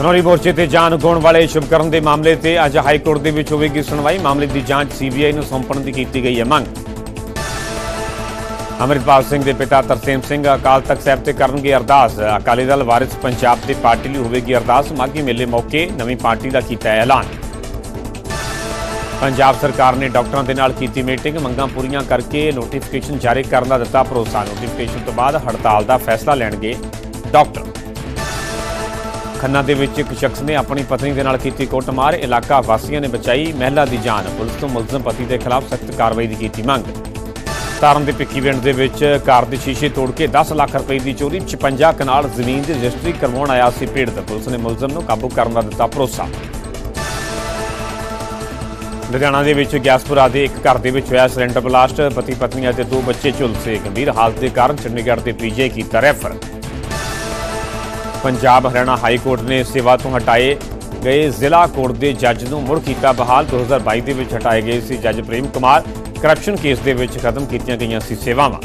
ਖਨੌਰੀ ਮੋਰਚੇ ਤੇ ਜਾਨ ਗਾਉਣ ਵਾਲੇ ਸ਼ੁਭਕਰਨ ਦੇ ਮਾਮਲੇ ਤੇ ਅੱਜ ਹਾਈ ਕੋਰਟ ਦੇ ਵਿੱਚ ਹੋਵੇਗੀ ਸੁਣਵਾਈ। ਮਾਮਲੇ ਦੀ ਜਾਂਚ ਸੀਬੀਆਈ ਨੂੰ ਸੌਂਪਣ ਦੀ ਕੀਤੀ ਗਈ ਹੈ ਮੰਗ। ਅਮਰਿਤਪਾਲ ਸਿੰਘ ਦੇ ਪਿਤਾ ਤਰਸੇਮ ਸਿੰਘ ਅਕਾਲ ਤਖਤ ਸਾਹਿਬ ਤੇ ਕਰਨਗੇ ਅਰਦਾਸ। ਅਕਾਲੀ ਦਲ ਵਾਰਿਸ ਪੰਜਾਬ ਦੀ ਪਾਰਟੀ ਲਈ ਹੋਵੇਗੀ ਅਰਦਾਸ। ਮਾਘੀ ਮੇਲੇ ਮੌਕੇ ਨਵੀਂ ਪਾਰਟੀ ਦਾ ਕੀਤਾ ਐਲਾਨ। ਪੰਜਾਬ ਸਰਕਾਰ ਨੇ ਡਾਕਟਰਾਂ ਦੇ ਨਾਲ ਕੀਤੀ ਮੀਟਿੰਗ। ਮੰਗਾਂ ਪੂਰੀਆਂ ਕਰਕੇ ਨੋਟੀਫਿਕੇਸ਼ਨ ਜਾਰੀ ਕਰਨ ਦਾ ਦਿੱਤਾ ਭਰੋਸਾ। ਨੋਟੀਫਿਕੇਸ਼ਨ ਤੋਂ ਬਾਅਦ ਹੜਤਾਲ ਦਾ ਫੈਸਲਾ ਲੈਣਗੇ ਡਾਕਟਰ। ਖੰਨਾ ਦੇ ਵਿੱਚ ਇੱਕ ਸ਼ਖਸ ਨੇ ਆਪਣੀ ਪਤਨੀ ਦੇ ਨਾਲ ਕੀਤੀ ਕੁੱਟਮਾਰ। ਇਲਾਕਾ ਵਾਸੀਆਂ ਨੇ ਬਚਾਈ। ਮਹਿਲਾ ਦੀ ਜਾਨ। ਪੁਲਿਸ ਤੋਂ ਮੁਲਜ਼ਮ ਪਤੀ ਦੇ ਖਿਲਾਫ ਸਖਤ ਕਾਰਵਾਈ ਦੀ ਕੀਤੀ ਮੰਗ। ਤਾਰਨ ਦੇ ਪਿੱਕੀ ਪਿੰਡ ਦੇ ਵਿੱਚ ਕਾਰ ਦੇ ਸ਼ੀਸ਼ੇ ਤੋੜ ਕੇ 10 ਲੱਖ ਰੁਪਏ ਦੀ ਚੋਰੀ 56 ਕਨਾਲ ਜ਼ਮੀਨ ਦੀ ਰਜਿਸਟਰੀ ਕਰਵਾਉਣ ਆਇਆ ਸੀ ਪੀੜਤ ਪੁਲਿਸ ਨੇ ਮੁਲਜ਼ਮ ਨੂੰ ਕਾਬੂ ਕਰਨ ਦਾ ਦਿੱਤਾ ਭਰੋਸਾ। ਲੁਧਿਆਣਾ ਦੇ ਵਿੱਚ ਗੈਸਪੁਰਾ ਦੇ ਇੱਕ ਘਰ ਦੇ ਵਿੱਚ ਹੋਇਆ ਸਿਲੰਡਰ ਬਲਾਸਟ। ਪਤੀ ਪਤਨੀ ਅਤੇ ਦੋ ਬੱਚੇ ਝੁਲਸੇ। ਗੰਭੀਰ ਹਾਲਤ ਦੇ ਕਾਰਨ ਚੰਡੀਗੜ੍ਹ ਦੇ ਪੀਜੀ ਕੀਤਾ refer. Punjab Haryana high court ਨੇ ਸੇਵਾ ਤੋਂ ਹਟਾਏ ਗਏ ਜ਼ਿਲ੍ਹਾ ਕੋਰਟ ਦੇ ਜੱਜ ਨੂੰ ਮੁੜ ਕੀਤਾ ਬਹਾਲ। 2022 ਦੇ ਵਿੱਚ ਹਟਾਏ ਗਏ ਸੀ ਜੱਜ ਪ੍ਰੇਮ ਕੁਮਾਰ। ਕਰਪਸ਼ਨ ਕੇਸ ਦੇ ਵਿੱਚ ਖਤਮ ਕੀਤੀਆਂ ਗਈਆਂ ਸੀ ਸੇਵਾਵਾਂ।